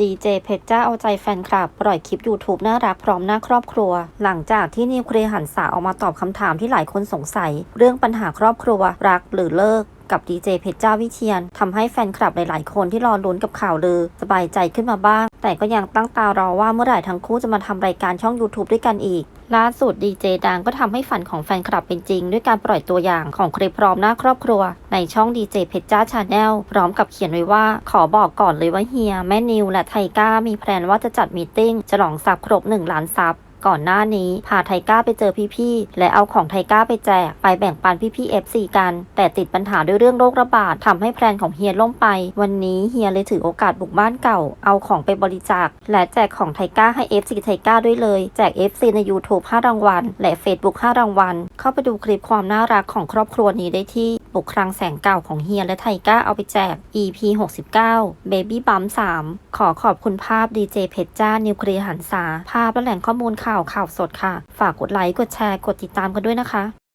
ดีเจเพชรจ้าเอาใจแฟนคลับ ปล่อยคลิป YouTube น่ารักพร้อมหน้าครอบครัว หลังจากที่นิวเคลียร์หันสาออกมาตอบคำถามที่หลายคนสงสัย เรื่องปัญหาครอบครัว รักหรือเลิก กับดีเจเพชรเจ้าวิเชียนทำให้แฟนคลับหลาย ๆ คนที่รอลุ้นกับข่าวลือ สบายใจขึ้นมาบ้าง แต่ก็ยังตั้งตารอว่าเมื่อไหร่ทั้งคู่จะมาทำรายการช่อง YouTube ด้วยกันอีก ล่าสุดดีเจดังก็ทำให้ฝันของแฟนคลับเป็นจริง ด้วยการปล่อยตัวอย่างของคลิปพร้อมหน้าครอบครัว ในช่องดีเจเพชรจ้าชาแนลพร้อมกับเขียนไว้ว่าขอบอกก่อนเลยว่าเฮีย แม่นิวและไทก้ามีแพลนว่าจะจัดมีติ้งฉลองซับครบ1ล้านซับก่อนหน้านี้พาไทก้าไปเจอพี่ๆ และเอาของไทก้าไปแจก ไปแบ่งปันพี่ๆ FC กัน แต่ติดปัญหาด้วยเรื่องโรคระบาดทำให้แพลนของเฮียล่มไป วันนี้เฮียเลยถือโอกาสบุกบ้านเก่า เอาของไปบริจาค และแจกของไทก้าให้ FC ไทก้าด้วยเลย แจก FC ใน YouTube 5รางวัล และ Facebook 5รางวัล เข้าไปดูคลิปความน่ารักของครอบครัวนี้ได้ที่ บุกคลังแสงเก่าของเฮียและไทก้าเอาไปแจก EP 69 Baby Bump 3 ขอขอบคุณภาพดีเจเพชรจ้า นิวเคลียร์หันษา ภาพและแหล่งข้อมูลข่าวข่าวสดค่ะ ฝากกดไลค์ กดแชร์ กดติดตามกันด้วยนะคะ